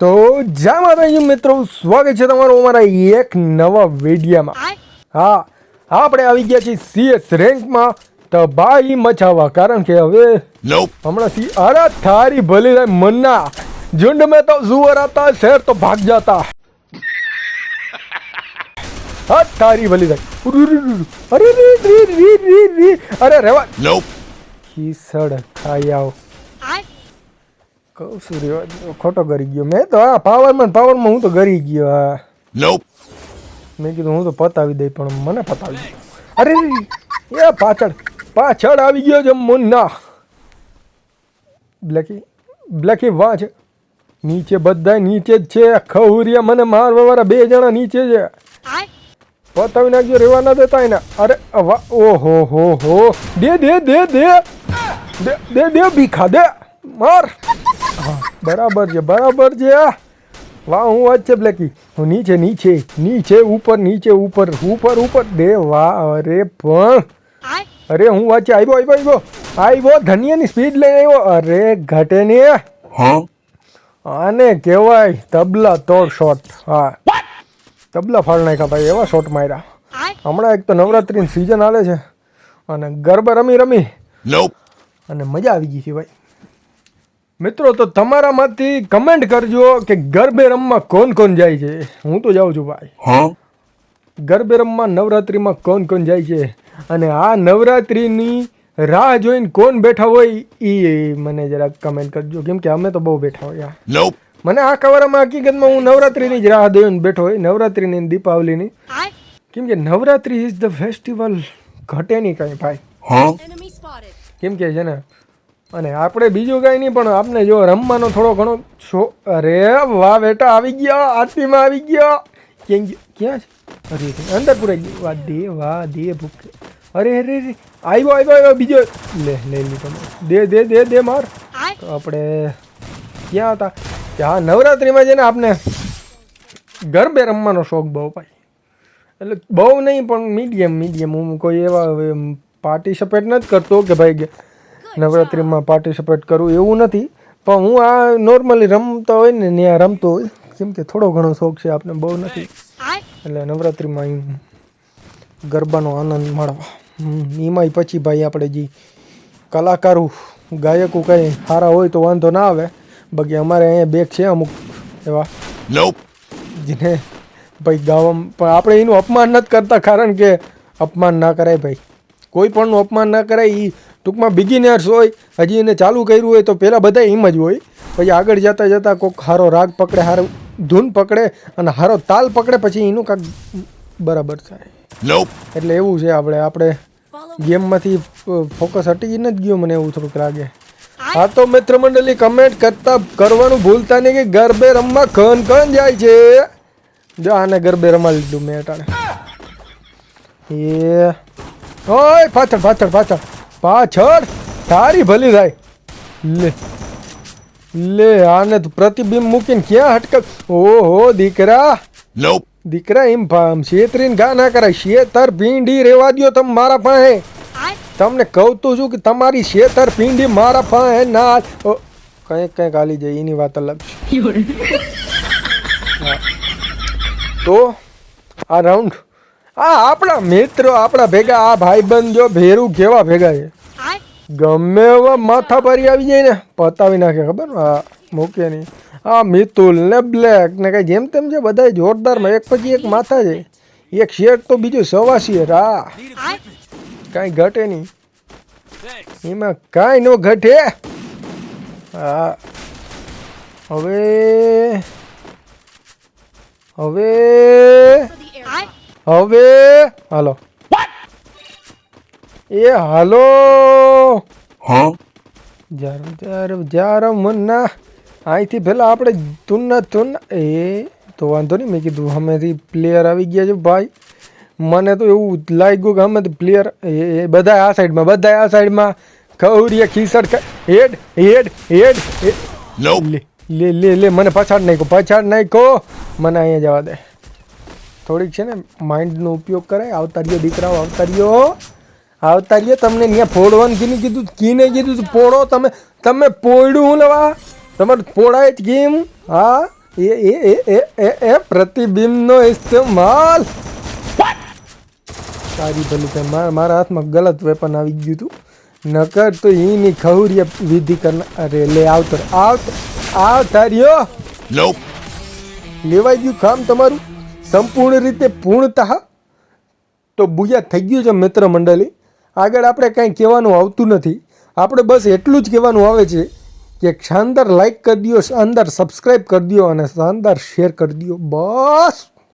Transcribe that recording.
તો જય માતાજી મિત્રો સ્વાગત છે તમારું અમારા એક નવા વિડીયામાં. હા આપણે આવી ગયા છીએ સીએસ રેન્કમાં. તબાહી મચાવવા કારણ કે હવે હમણાં સી અરે થારી ભલી થાય મન્ના. ઝુંડ મેં તો સુવર હતા શેર તો ભાગ જાતા. હા તારી ભલી થાય. અરે રી રી રી રી રી. અરે રેવા. ખીસડ ખાઈ આવ. કહું છું રેવા ખોટો કરી ગયો. મેં તો હા પાવરમાં પાવરમાં હું તો ગરી ગયો હા. મેં કીધું હું તો પતાવી દઈ પણ મને પતાવી દીધો અરે એ પાછળ પાછળ આવી ગયો છે મુન્ના. બ્લેકી બ્લેકી વાંચ. નીચે બધા નીચે જ છે. ખહુરિયા મને મારવા વાળા બે જણા નીચે છે. પતાવી નાખજો રેવા ના દેતા એને. અરે વાહ ઓહો હો હો. દે દે દે. દે દે દે ભીખા દે. માર. બરાબર છે બરાબર છે વાહ હું વાત છે બ્લેકી. હું નીચે નીચે નીચે ઉપર નીચે ઉપર ઉપર ઉપર. દે વાહ અરે પણ. અરે હું છે આવ્યો આવ્યો આવ્યો આવ્યો ધનિયાની સ્પીડ લઈને આવ્યો અરે ઘટે ને આને કહેવાય તબલા તોડ શોટ હા. તબલા ફાળ નાખ્યા ભાઈ એવા શોટ માર્યા. હમણાં એક તો નવરાત્રિની સિઝન આવે છે. અને ગરબા રમી રમી. અને મજા આવી ગઈ છે ભાઈ. મિત્રો તો તમારામાંથી કમેન્ટ કરજો કે ગરબે રમવા કોણ કોણ જાય છે. હું તો જાઉં છું ભાઈ? ગરબે રમવા નવરાત્રિમાં કોણ કોણ જાય છે? અને આ નવરાત્રિની રાહ જોઈને કોણ બેઠા હોય એ મને જરાક કમેન્ટ કરજો. કેમ કે અમે તો બહુ બેઠા હોય મને આ કવરમાં હકીકતમાં હું નવરાત્રિની જ રાહ જોઈને બેઠો હોય નવરાત્રિની દીપાવલીની. કેમ કે નવરાત્રિ ઇઝ ધ ફેસ્ટિવલ ઘટે નહીં કાંઈ ભાઈ? કેમ કે છે ને અને આપણે બીજું કાંઈ નહીં, પણ આપણે જો રમવાનો થોડો ઘણો છો અરે વાહ, બેટા, આવી ગયા, આરતીમાં આવી ગયા. ક્યાં ક્યાં છે? અરે અંદર પૂરાઈ ગયું. વાહ, દે વાહ, દે, ભૂખ. અરે અરે અરે, આવ્યો આવ્યો આવ્યો, બીજો. લે લઈ લીધો તમે. દે દે દે દે, માર. આપણે ક્યાં હતા? ત્યાં નવરાત્રિમાં છે ને આપણે ગરબે રમવાનો શોખ બહુ ભાઈ. એટલે બહુ નહીં, પણ મીડિયમ મીડિયમ. હું કોઈ એવા પાર્ટિસિપેટ નથી કરતો કે ભાઈ નવરાત્રિમાં પાર્ટિસિપેટ કરું એવું નથી. પણ હું આ નોર્મલી રમતો હોય ને ત્યાં રમતો હોય કેમ કે થોડો ઘણો શોખ છે આપણે બહુ નથી. એટલે નવરાત્રિમાં ગરબાનો આનંદ માણવા. એમાંય પછી ભાઈ આપણે જે કલાકારો ગાયકો કંઈ સારા હોય તો વાંધો ના આવે. બાકી અમારે અહીંયા બેગ છે અમુક એવા. જેને ભાઈ ગાવામાં પણ આપણે એનું અપમાન નથી કરતા કારણ કે અપમાન ના કરાય ભાઈ. કોઈ પણનું અપમાન ના કરાય એ ટૂંકમાં બિગિનર્સ હોય હજી એને ચાલુ કર્યું હોય તો પહેલાં બધા એમ જ હોય. પછી આગળ જતાં જતાં કોઈક હારો રાગ પકડે સારો ધૂન પકડે અને સારો તાલ પકડે પછી એનું કાંક બરાબર થાય. એટલે એવું છે આપણે આપણે ગેમમાંથી ફોકસ હટી નથી ગયો મને એવું થોડુંક લાગે. હા તો મિત્ર મંડળી કમેન્ટ કરતા કરવાનું ભૂલતા નહીં કે ગરબે રમવા કન કન જાય છે. જો આને ગરબે રમવા લીધું મેં અટાણે. એ. ઓય પાછળ પાછળ પાછળ. પાછળ તારી ભલી થાય લે લે આને તો પ્રતિબિંબ મૂકીને ક્યાં હટક ઓહો દીકરા Nope. દીકરા એમ ભામ છેતરીને ગા ના કરાય શેતર ભીંડી રેવા દ્યો તમે મારા પાસે તમને કહું તો છું કે તમારી શેતર ભીંડી મારા પાસે ના ઓ, કંઈક કંઈક હાલી જાય એની વાત અલગ છે હા. તો આ રાઉન્ડ આ આપણા મિત્રો આપણા ભેગા આ ભાઈબંધ જો ભેરું કેવા ભેગા છે? ગમે એવા માથા ભરી આવી જાય ને પતાવી નાખે ખબર? હા મૂકે નહીં. આ મિતુલ ને બ્લેક ને કઈ જેમ તેમ છે બધા જોરદારમાં એક પછી એક માથા છે. એક શેઠ તો બીજું સવાસી હા કાંઈ ઘટે નહીં. એમાં કાંઈ ન ઘટે. હા. હવે હવે. હવે હાલો. એ હાલો? જારો જારો જારો મુન્ના. અહીંથી પહેલાં આપણે તુન્ના તુન્ના એ તો વાંધો નહીં મેં કીધું હમેથી પ્લેયર આવી ગયા છે ભાઈ. મને તો એવું લાગ્યું કે અમે પ્લેયર એ બધા આ સાઈડમાં બધા આ સાઈડમાં ખવરીએ ખીસડ હેડ હેડ હેડ લે લે લે મને પછાડ નાખો પછાડ નાખો મને અહીંયા જવા દે. થોડીક છે ને માઇન્ડનો ઉપયોગ કરાય. આવતારીઓ દીકરાઓ આવતારીઓ. આવતારીઓ તમને ત્યાં ફોડવાનું કીને કીધું કીને કીધું તું પોળો તમે તમે પોડ્યું હું લેવા તમારે પોળાય જ કેમ? હા? એ એ એ એ એ એ પ્રતિબિંબનો ઇસ્તેમાલ. સારી ભલી થાય મારા હાથમાં ગલત વેપન આવી ગયું હતું નકર તો એની ખહુરીએ વિધિ કરના અરે લે આવતર આવતો આવતારીઓ. Nope. લેવાઈ ગયું કામ તમારું? સંપૂર્ણ રીતે પૂર્ણતઃ? તો બુયા થઈ ગયું છે મિત્ર મંડળી. આગળ આપણે કાંઈ કહેવાનું આવતું નથી. આપણે બસ એટલું જ કહેવાનું આવે છે કે શાનદાર લાઇક કરી દો શાનદાર સબસ્ક્રાઈબ કરી દો અને શાનદાર શેર કરી દો બસ!